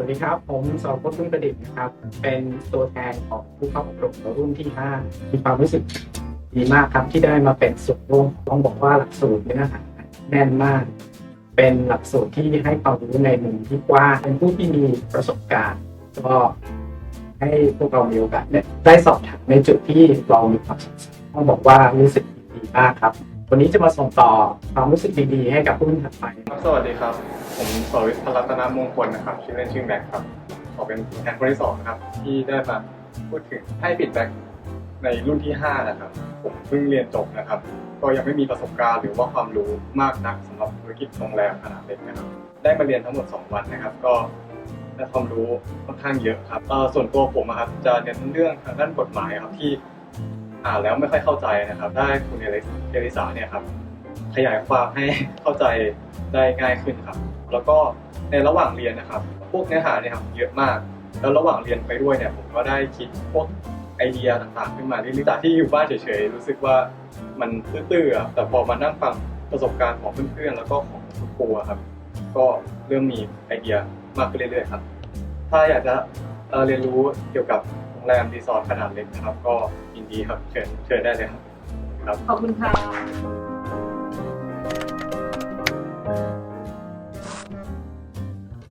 สวัสดีครับ ผมสรพจน์พึ่งประดิษฐ์นะครับ เป็นตัวแทนของผู้เข้าอบรมรุ่นที่ 5 มีความรู้สึกดีมากครับที่ได้มาเป็นส่วนร่วมต้องบอกว่าหลักสูตรเนื้อหาแน่นมาก เป็นหลักสูตรที่ให้ความรู้ในมุมที่กว้างเป็นผู้ที่มีประสบการณ์ก็ให้พวกเรามีโอกาสได้สอบถามในจุดที่เรามีความสงสัยต้องบอกว่ารู้สึกดีมากครับ วันนี้จะมาส่งต่อความรู้สึกดีๆให้กับผู้รุ่นถัดไปครับสวัสดีครับ ผมสรวิทย์พลัตนามงคลนะครับ ชื่อเล่นชื่อแม็กครับขอเป็นแทนคนที่สองนะครับ ที่ได้มาพูดถึงให้ฟีดแบ็กในรุ่นที่5นะครับ ผมเพิ่งเรียนจบนะครับ ก็ยังไม่มีประสบการณ์หรือว่าความรู้มากนักสำหรับธุรกิจโรงแรมขนาดเล็กนะครับ ได้มาเรียนทั้งหมด 2 วันนะครับ ก็ได้ความรู้ค่อนข้างเยอะครับส่วนตัวผมอะครับจะเน้นเรื่องทางด้านกฎหมายครับที่ อ่านแล้วไม่ค่อยเข้าใจนะครับได้คุณเอลิเอลิสาเนี่ยครับขยายความให้เข้าใจได้ง่ายขึ้นครับ แล้วก็ในระหว่างเรียนนะครับ พวกเนื้อหาเนี่ยครับเยอะมาก แล้วระหว่างเรียนไปด้วยเนี่ยผมก็ได้คิดพวกไอเดียต่างๆ ขึ้นมาเรื่อยๆจากที่อยู่บ้านเฉยๆรู้สึกว่ามันตื้อๆแต่พอมานั่งฟังประสบการณ์ของเพื่อนๆแล้วก็ของคุณครูครับก็เริ่มมีไอเดียมากขึ้นเรื่อยๆครับ ถ้าอยากจะเรียนรู้เกี่ยวกับ แรมรีสอร์ทขนาดเล็กนะครับ ก็ยินดีครับเชิญเชิญได้เลยครับครับขอบคุณค่ะ